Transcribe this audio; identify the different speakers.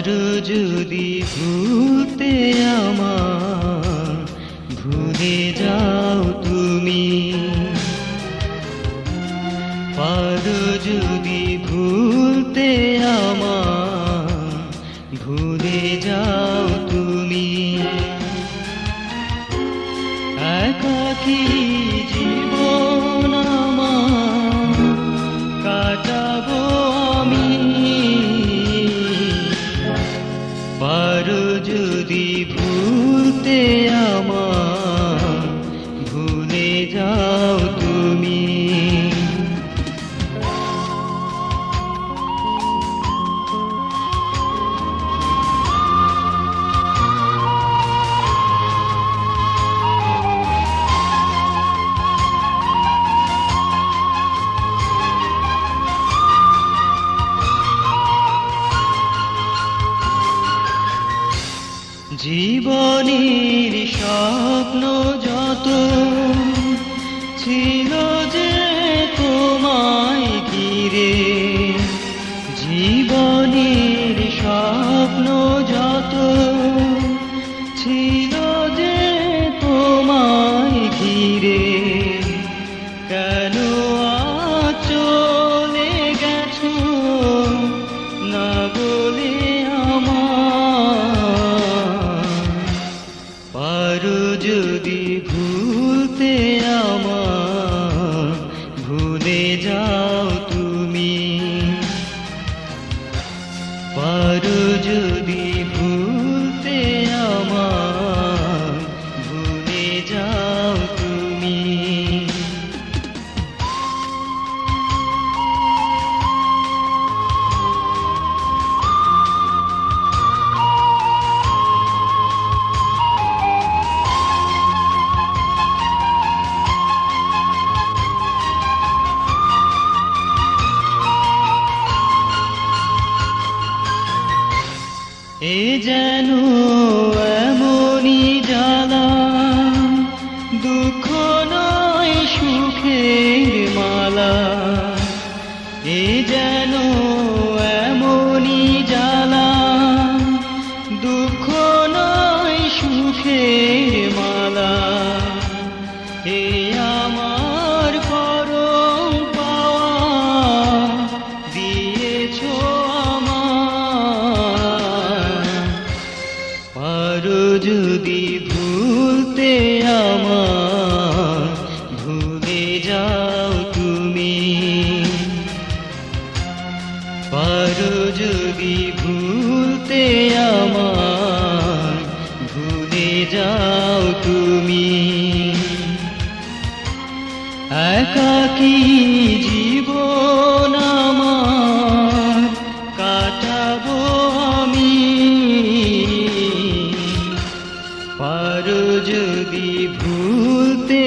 Speaker 1: যদি ভুলতে আমার ভুলে যাও তুমি। পারো যদি ভুলতে যদি ভুলতে আমার জীবনের স্বপ্ন যত যদি ভুলতে আমার ভুলে যাও তুমি। পারো যদি এ যেন এমনই জ্বালা। দুঃখ নয় সুখের মালা। এ যেন একাকী জীবন আমার কাটাবো আমি। পারো যদি ভুলতে